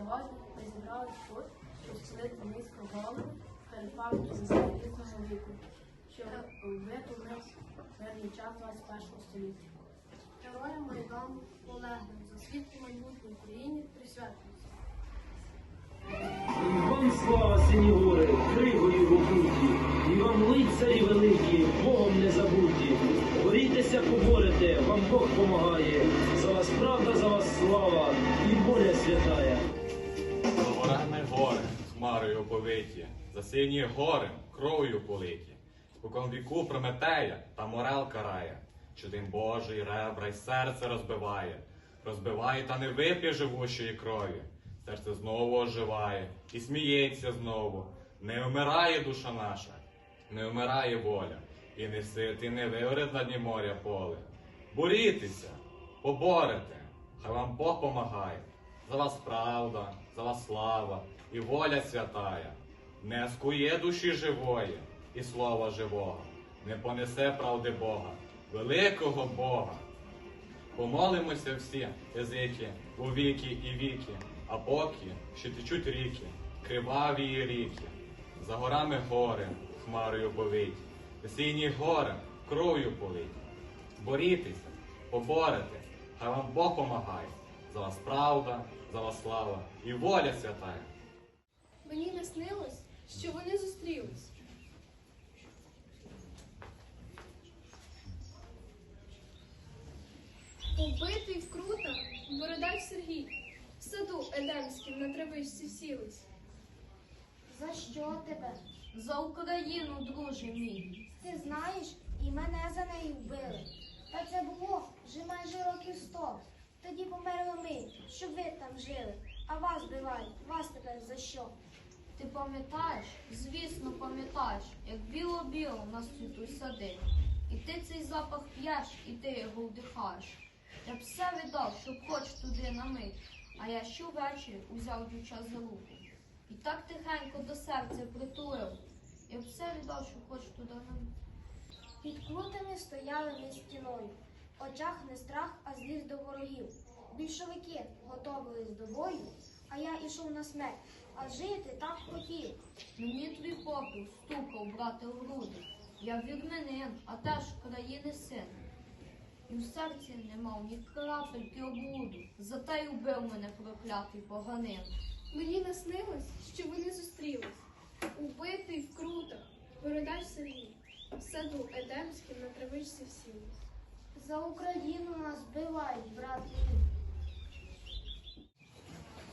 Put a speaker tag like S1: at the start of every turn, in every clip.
S1: Сьогодні ми зібрались тут, щоб схилити низько голову перед пам'яттю заслуженого віку, що вбито в нас мирний час 21 століття.
S2: Героям Майдану полеглим за світло майбутнє Україні присвячується.
S3: Вам слава, сині гори, кригою вокруті, і вам лицарі великі, Богом не забуті. Борітеся, поборете, вам Бог помагає. За вас правда, за вас слава і воля святая.
S4: Гори, хмарою оповиті, за сині гори, кров'ю политі. Спокон віку Прометея та морел карає, що дим Божий ребра й серце розбиває, розбиває та не вип'є живущої крові. Серце знову оживає і сміється знову. Не вмирає душа наша, не вмирає воля, і не сит, і не виорить на дні моря поле. Борітеся, поборете, хай вам Бог помагає. За вас правда, за вас слава і воля святая. Не скує душі живої і слова живого, не понесе правди Бога, великого Бога. Помолимося всі, язики, у віки і віки, а поки ще течуть ріки, криваві ріки. За горами гори, хмарою повиті, сині гори, кров'ю политі. Борітеся, поборете, хай вам Бог помагає. За вас правда, за вас слава і воля святая.
S5: Мені наснилось, що вони зустрілись. Убитий вкрута Бородач Сергій в саду Едемським на травичці сілись.
S6: За що тебе?
S2: За Україну, друже мій.
S6: Ти знаєш, і мене за неї вбили. Та це було вже майже років сто. Тоді померли ми, щоб ви там жили. А вас вбивають. Вас тепер за що?
S2: Ти пам'ятаєш? Звісно, пам'ятаєш, як біло-біло нас цвітуть сади. І ти цей запах п'єш, і ти його вдихаєш. Я б все віддав, щоб хоч туди на мить, а я щовечері узяв дівча за руку. І так тихенько до серця притулив. Я б все віддав, щоб хоч туди на мить.
S6: Під крутами стояли ми стіною. В очах не страх, а злість до ворогів. Більшовики готовились до бою, а я ішов на смерть, а жити так хотів.
S2: Мені твій попіл стукав, брате, в груди. Я вірменин, а теж країни син. І в серці не мав ні крапельки облуду. Зате й убив мене проклятий поганин.
S5: Мені наснилось, що вони зустрілись. Убитий вкрута Бородач Сергій в саду Едемським на травичці сілись.
S6: За Україну нас вбивають, брати.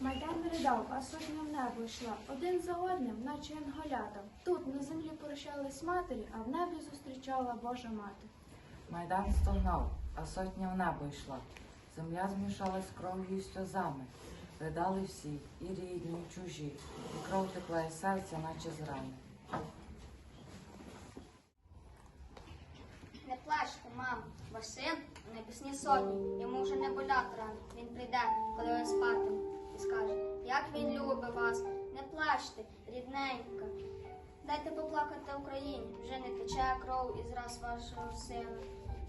S7: Майдан ридав, а сотня в небо йшла, один за одним, наче янголята. Тут на землі прощались матері, а в небі зустрічала Божа мати.
S8: Майдан стогнав, а сотня в небо йшла. Земля змішалась кров'ю й сльозами. Ридали всі, і рідні, і чужі, і кров текла із серця, наче з рани.
S9: Не плачте, мамо, ваш син у небесній сотні. Йому вже не болять рани. Він прийде, коли ви спатиме, і скаже, як він любить вас. Не плачте, рідненька. Дайте поплакати Україні. Вже не тече кров із раз вашого сина.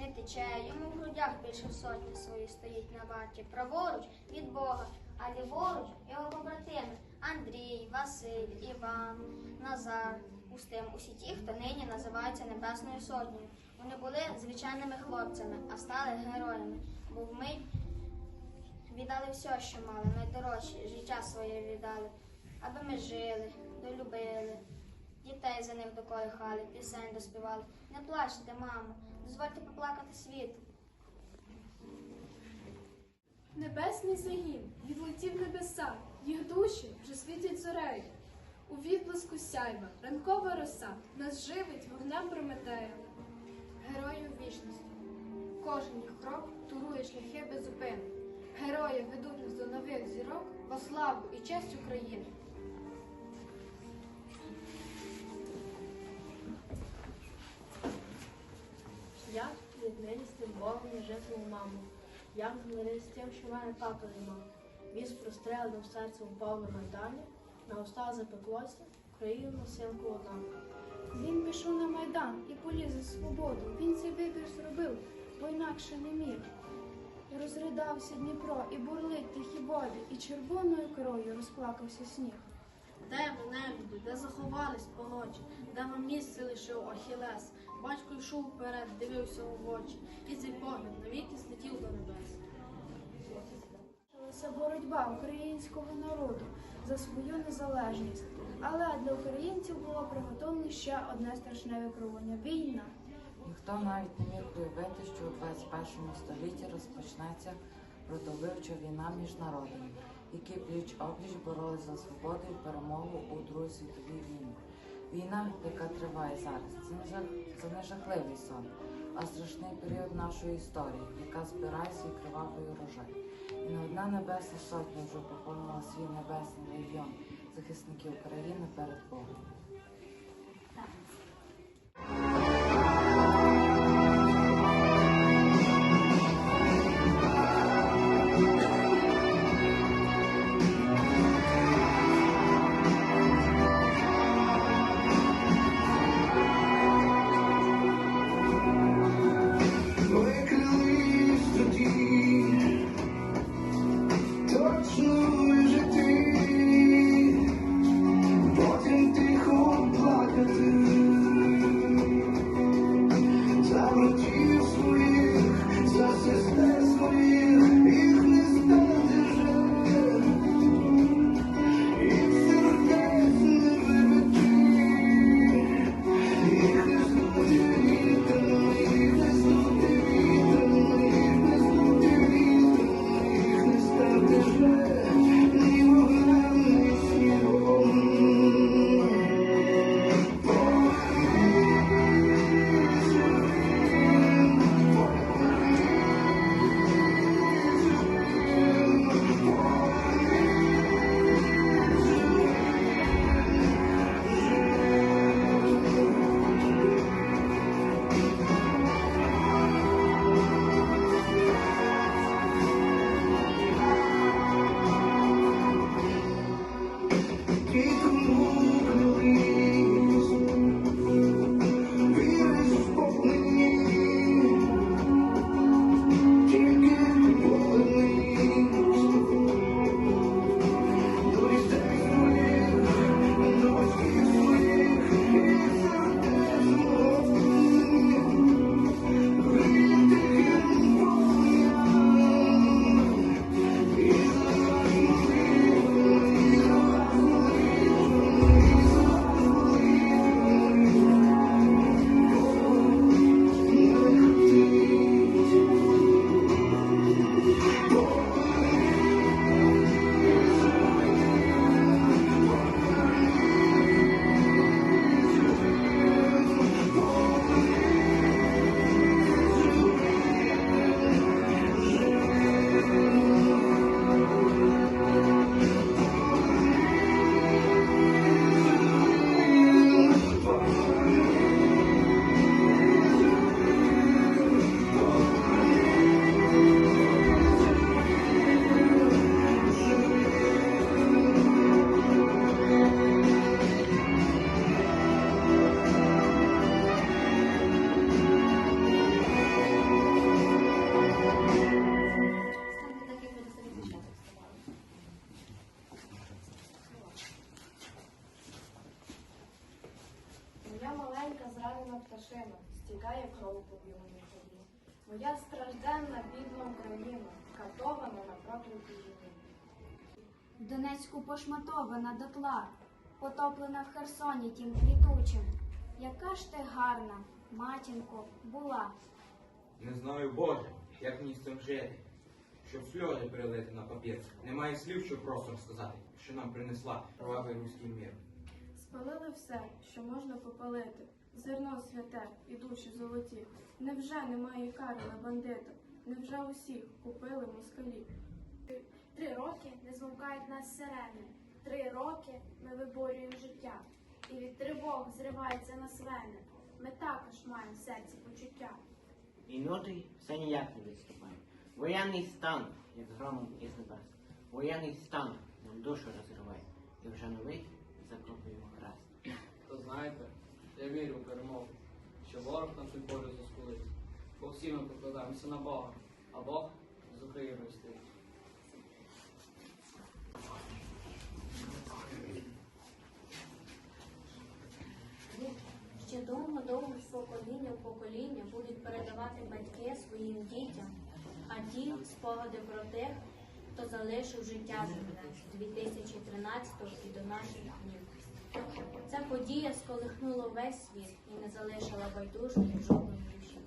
S9: Не тече, йому в грудях більше сотні свої стоїть на варті. Праворуч від Бога, а ліворуч його побратими. Андрій, Василь, Іван, Назар. Устим усі ті, хто нині називається Небесною Сотнею. Вони були звичайними хлопцями, а стали героями, бо вмить віддали все, що мали, найдорожче, життя своє віддали, аби ми жили, долюбили, дітей за них доколихали, пісень доспівали. Не плачте, мамо, дозвольте поплакати світ.
S5: Небесний загін відлетів небеса, їх душі вже світять зорею. У відблиску сяйва, ранкова роса нас живить вогнем Прометея.
S7: Герою вічності. Кожен їх крок турує шляхи без зупину. Герої ведуть нас до нових зірок во славу і честь України.
S1: Я віднині з тим Богом не житиму маму. Я змирив з тим, що в мене тато нема. Віз простреленим серцем впав на майдані, на уста запеклося, Україну силку одна.
S7: Він пішов на майдан і поліз за свободу. Він цей вибір зробив, бо інакше не міг. Розридався Дніпро, і бурлить тихі води, і червоною кров'ю розплакався сніг.
S1: Де ви, небіді, де заховались погочі, де вам місце лишив Ахілес? Батько йшов вперед, дивився у очі, і цей погляд навіки злетів до небес.
S7: Почалася боротьба українського народу за свою незалежність. Але для українців було приготовлено ще одне страшне випробування війна.
S8: Ніхто навіть не міг уявити, що у 21 столітті розпочнеться родовивча війна між народами, які пліч опліч боролися за свободу і перемогу у Другій світовій війні. Війна, яка триває зараз, це не це не жахливий сон, а страшний період нашої історії, яка збирає свій кривавий урожай. І не одна небесна сотня вже поповнила свій небесний легіон захисників України перед Богом.
S7: Маленька зранена пташина стікає кров по білому ході. Моя стражденна бідна Україна, катована на проклятій землі.
S6: В Донецьку пошматована дотла, потоплена в Херсоні тім квітучим. Яка ж ти гарна, матінко, була.
S10: Не знаю, Боже, як мені з цим жити. Щоб сльози перелити на папір. Немає слів, щоб просто сказати, що нам принесла кровавий руський мір.
S7: Спалили все, що можна попалити, зерно святе і душі золоті. Невже немає кари на бандитів? Невже усіх купили москалі?
S6: Три роки не змовкають нас сирени. Три роки ми виборюємо життя. І від тривог зривається нас вени. Ми також маємо в серці почуття.
S11: І ноти все ніяк не відступає. Воєнний стан, як громом із небес. Воєнний стан нам душу розриває. І вже новий закопуємо хрест.
S12: То знаєте, я вірю в перемогу, що ворог на свій полю заскулить. Бо всі ми покладаємося на Бога, а Бог з Україною стоїть.
S13: Ще довго-довго з покоління в покоління будуть передавати батьки своїм дітям, а ті спогади про тих, хто залишив життя земле з 2013 і до наших днів. Ця подія сколихнула весь світ і не залишила байдужої жодної душі.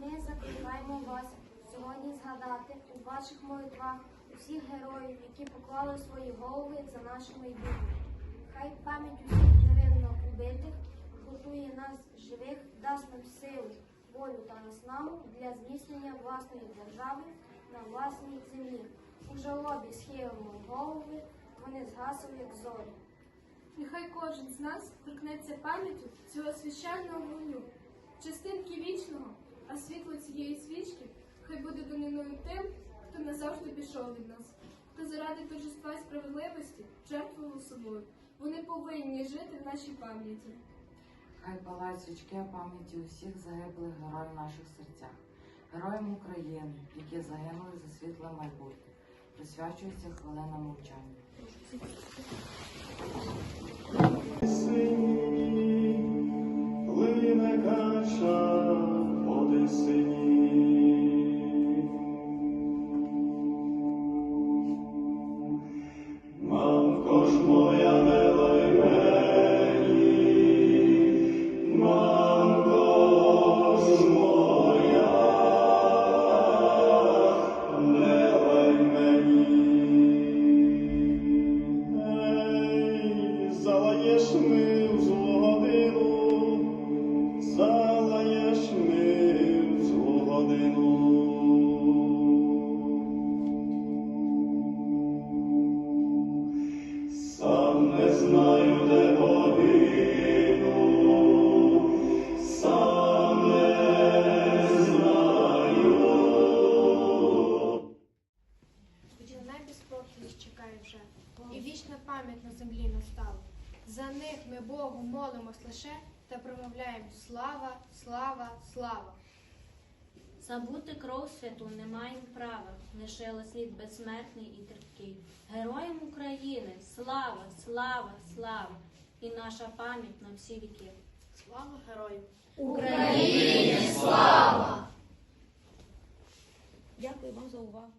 S6: Ми закликаємо вас сьогодні згадати у ваших молитвах усіх героїв, які поклали свої голови за наше майбутнє. Хай пам'ять усіх невинно убитих готує нас живих, дасть нам силу, волю та наснагу для зміцнення власної держави на власній землі. У жалобі схилимо голови, вони згасли, як зорі.
S5: Нехай кожен з нас торкнеться пам'яттю цього священного вогню, частинки вічного, а світло цієї свічки хай буде доміною тим, хто назавжди пішов від нас, хто заради торжества і справедливості жертвував собою. Вони повинні жити в нашій пам'яті.
S8: Хай палає свічки пам'яті усіх загиблих героїв в наших серцях, героям України, які загинули за світле майбутнє. Присвячується хвилина мовчання.
S14: Плине кача
S15: вічна пам'ять на землі настала. За них ми Богу молимось лише та промовляємо слава, слава, слава.
S13: Забути кров святу не маємо права, лишила слід безсмертний і терпкий. Героям України слава, слава, слава! І наша пам'ять на всі віки.
S1: Слава героям!
S13: Україні слава!
S16: Дякую вам за увагу.